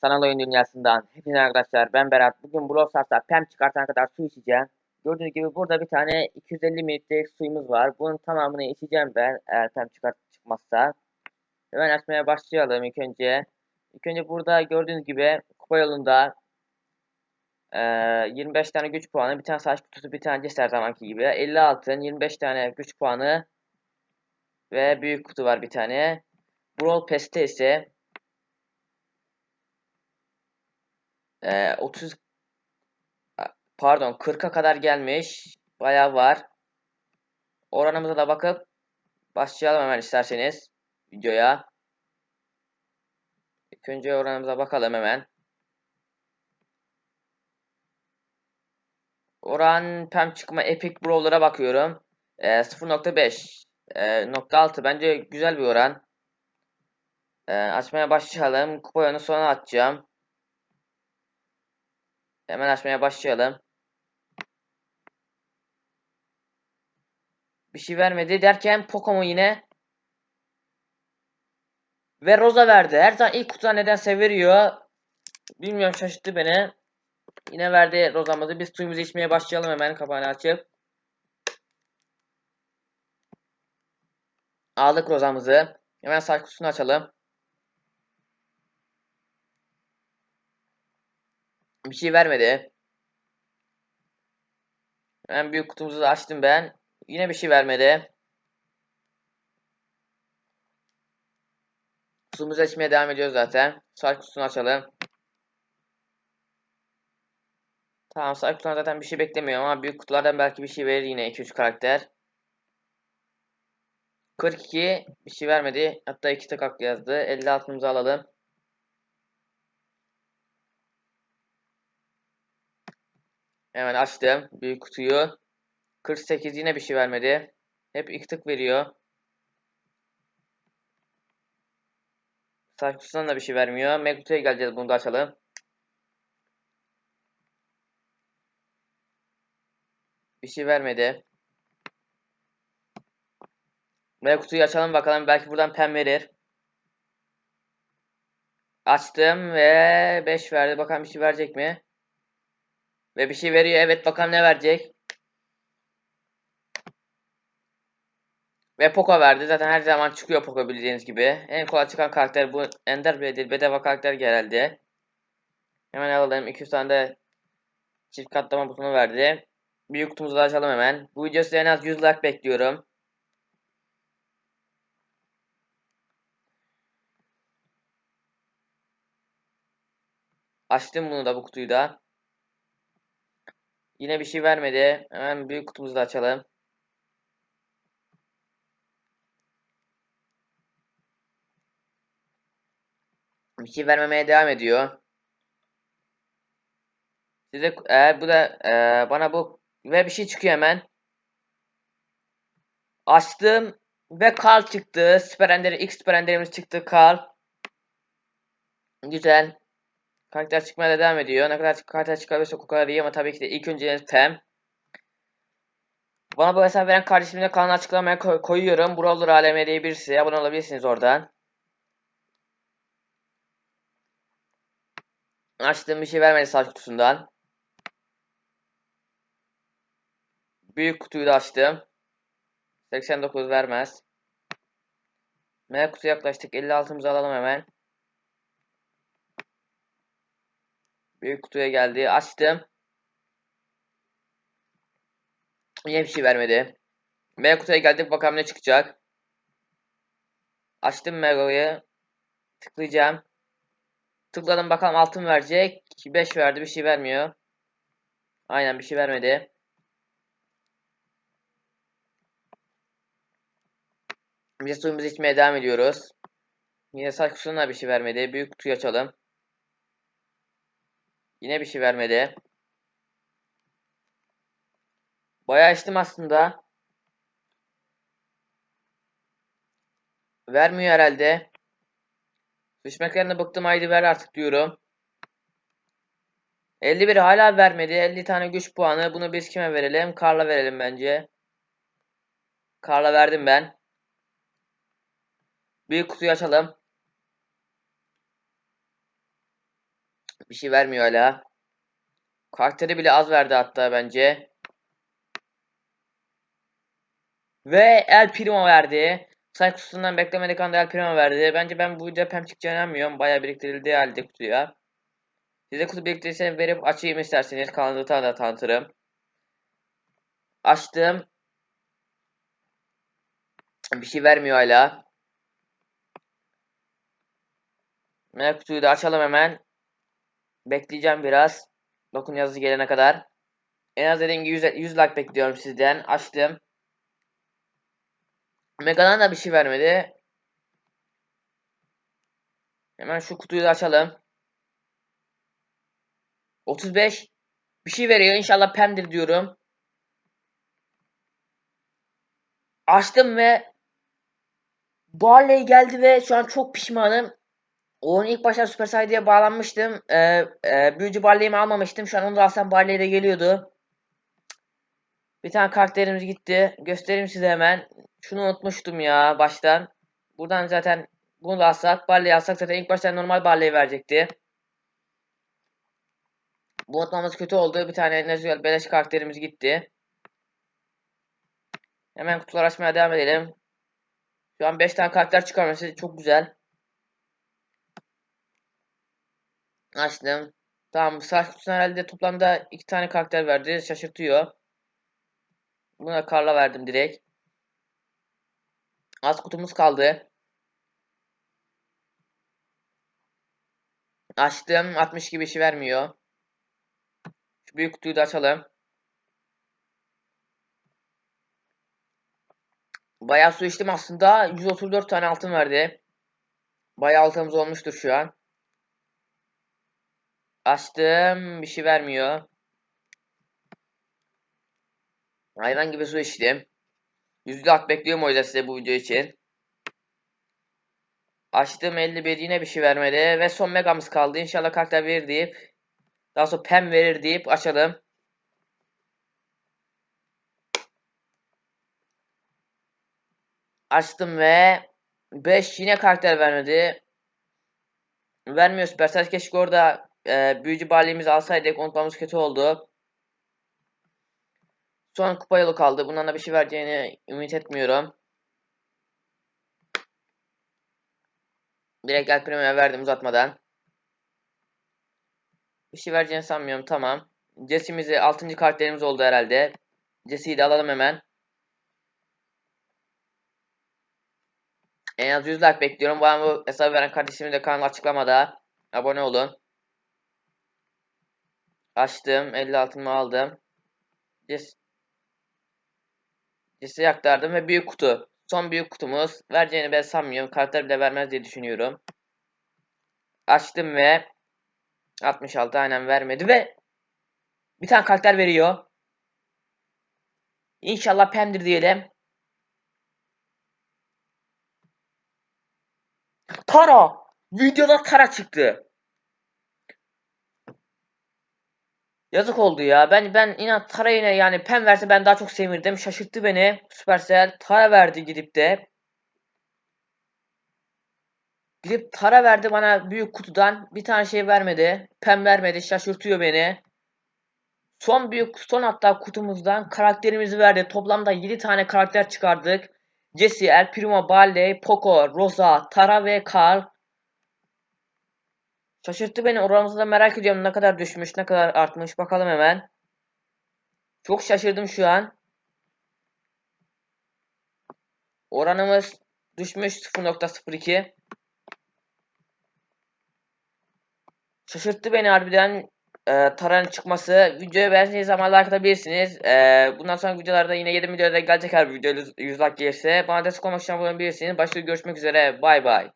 Sanal oyun dünyasından hepinize arkadaşlar ben Berat. Bugün Brawl Stars'ta PEM çıkartana kadar su içeceğim. Gördüğünüz gibi burada bir tane 250 mililitrelik suyumuz var. Bunun tamamını içeceğim ben eğer PEM çıkart çıkmazsa. Hemen açmaya başlayalım ilk önce. İlk önce burada gördüğünüz gibi kupa yolunda eee 25 tane güç puanı, bir tane savaş kutusu, bir tane cesaret zamanki gibi. 50 altın, 25 tane güç puanı ve büyük kutu var bir tane. Brawl Pass'te ise Ee, 30 pardon 40'a kadar gelmiş. Bayağı var. Oranımıza da bakıp başlayalım hemen isterseniz videoya. İlk önce oranımıza bakalım hemen. Oran pem çıkma Epic Brawler'a bakıyorum. Ee, 0.5 ee, nokta altı bence güzel bir oran. Ee, açmaya başlayalım. Kupa oyunu sonra açacağım. Hemen açmaya başlayalım. Bir şey vermedi derken Pocomo yine ve Rosa verdi. Her zaman ilk kutudan nedense veriyor. Bilmiyorum şaşırttı beni. Yine verdi Rosa'mızı. Biz suyumuzu içmeye başlayalım hemen kapağını açıp. Aldık Rosa'mızı. Hemen saç kutusunu açalım. Bir şey vermedi. Hemen büyük kutumuzu da açtım ben. Yine bir şey vermedi. Kutumuzu açmaya devam ediyoruz zaten. Saç kutusunu açalım. Tamam saç kutudan zaten bir şey beklemiyorum ama büyük kutulardan belki bir şey verir yine 2-3 karakter. 42 bir şey vermedi. Hatta 2 tek yazdı. 50 altımızı alalım. Hemen açtım büyük kutuyu. 48 yine bir şey vermedi. Hep iki tık veriyor. Saç kutusundan da bir şey vermiyor. Kutuya geleceğiz bunu da açalım. Bir şey vermedi. Meg kutuyu açalım bakalım belki buradan pem verir. Açtım ve 5 verdi. Bakalım bir şey verecek mi? Ve bir şey veriyor. Evet bakalım ne verecek. Ve Poco verdi. Zaten her zaman çıkıyor Poco bildiğiniz gibi. En kolay çıkan karakter bu. Ender bile değil. Bedava karakter geldi. Hemen alalım. 200 tane de çift katlama butonu verdi. Büyük kutumuzu da açalım hemen. Bu videosu en az 100 like bekliyorum. Açtım bunu da bu kutuyu da. Yine bir şey vermedi. Hemen büyük kutumuzu da açalım. Bir şey vermemeye devam ediyor. Size eğer bu da e, bana bu ve bir şey çıkıyor hemen. Açtım ve kal çıktı. Süper Ender X Süper Ender'imiz çıktı kal. Güzel. Karakter çıkmaya devam ediyor. Ne kadar karakter çıkarırsa o kadar iyi ama tabii ki de ilk önce Tem. Bana bu hesap veren kardeşimi de kanal açıklamaya koy koyuyorum. Brawler ALM diye birisi. Abone olabilirsiniz oradan. Açtığım bir şey vermedi saç kutusundan. Büyük kutuyu da açtım. 89 vermez. M kutu yaklaştık. 56'mızı alalım hemen. Büyük kutuya geldi. Açtım. Yine bir şey vermedi. M kutuya geldik. Bakalım ne çıkacak. Açtım Mego'yu. Tıklayacağım. Tıkladım bakalım altın verecek. 5 verdi. Bir şey vermiyor. Aynen bir şey vermedi. Biz suyumuzu içmeye devam ediyoruz. Yine saç kutusuna bir şey vermedi. Büyük kutuyu açalım. Yine bir şey vermedi. Bayağı içtim aslında. Vermiyor herhalde. Düşmeklerine bıktım haydi ver artık diyorum. 51 hala vermedi. 50 tane güç puanı. Bunu biz kime verelim? Karla verelim bence. Karla verdim ben. Büyük kutuyu açalım. Bir şey vermiyor hala. Karakteri bile az verdi hatta bence. Ve El Primo verdi. Say beklemedik anda El Primo verdi. Bence ben bu videoda pem çıkacağını inanmıyorum. Bayağı biriktirildiği halde kutuya. Size kutu biriktirirsen verip açayım isterseniz. Kanalda da tanıtırım. Açtım. Bir şey vermiyor hala. Mega kutuyu da açalım hemen. Bekleyeceğim biraz. Dokun yazısı gelene kadar. En az dediğim gibi 100, 100 like bekliyorum sizden. Açtım. Mega'dan da bir şey vermedi. Hemen şu kutuyu da açalım. 35. Bir şey veriyor. İnşallah Pem'dir diyorum. Açtım ve Barley geldi ve şu an çok pişmanım. Onun ilk başta Super Saiyan'e bağlanmıştım. Ee, e, büyücü Barley'imi almamıştım. Şu an onu da alsam Barley de geliyordu. Bir tane karakterimiz gitti. Göstereyim size hemen. Şunu unutmuştum ya baştan. Buradan zaten bunu da alsak, Barley'i alsak zaten ilk başta normal Barley verecekti. Bu unutmamız kötü oldu. Bir tane Nezuel beleş karakterimiz gitti. Hemen kutular açmaya devam edelim. Şu an 5 tane karakter çıkarması çok güzel. Açtım. Tamam savaş kutusuna herhalde toplamda 2 tane karakter verdi. Şaşırtıyor. Buna Karla verdim direkt. Az kutumuz kaldı. Açtım. 60 gibi işi vermiyor. Şu büyük kutuyu da açalım. Bayağı su içtim aslında. 134 tane altın verdi. Bayağı altımız olmuştur şu an. Açtım. Bir şey vermiyor. Hayvan gibi su içtim. Yüzde at bekliyorum o yüzden size bu video için. Açtım 51 yine bir şey vermedi. Ve son megamız kaldı. İnşallah karakter verir deyip. Daha sonra pem verir deyip açalım. Açtım ve 5 yine karakter vermedi. Vermiyor Supercell. Keşke orada e, büyücü barleyimizi alsaydık. Unutmamız kötü oldu. Son kupa yolu kaldı. Bundan da bir şey vereceğini ümit etmiyorum. Direkt El Primo'ya verdim uzatmadan. Bir şey vereceğini sanmıyorum. Tamam. Jesse'mizi 6. karakterimiz oldu herhalde. Jesse'yi de alalım hemen. En az 100 like bekliyorum. Bana bu hesabı veren kardeşimin de kanal açıklamada. Abone olun. Açtım. 50 altımı aldım. Jesse Jesse'yi aktardım ve büyük kutu. Son büyük kutumuz. Vereceğini ben sanmıyorum. Karakter bile vermez diye düşünüyorum. Açtım ve 66 aynen vermedi ve bir tane karakter veriyor. İnşallah Pem'dir diyelim. Tara! Videoda Tara çıktı. Yazık oldu ya. Ben ben inan Tara yine yani Pem verse ben daha çok sevinirdim. Şaşırttı beni. Supercell Tara verdi gidip de. Gidip Tara verdi bana büyük kutudan. Bir tane şey vermedi. Pem vermedi. Şaşırtıyor beni. Son büyük son hatta kutumuzdan karakterimizi verdi. Toplamda 7 tane karakter çıkardık. Jesse, El Primo, Barley, Poco, Rosa, Tara ve Carl. Şaşırttı beni. Oranımızı da merak ediyorum. Ne kadar düşmüş, ne kadar artmış. Bakalım hemen. Çok şaşırdım şu an. Oranımız düşmüş 0.02. Şaşırttı beni harbiden e, Tara'nın çıkması. Videoyu beğendiğiniz zaman like atabilirsiniz. E, bundan sonra videolarda yine 7 videoda gelecek her video 100 like gelirse. Bana destek olmak için abone olabilirsiniz. Başka görüşmek üzere. Bay bay.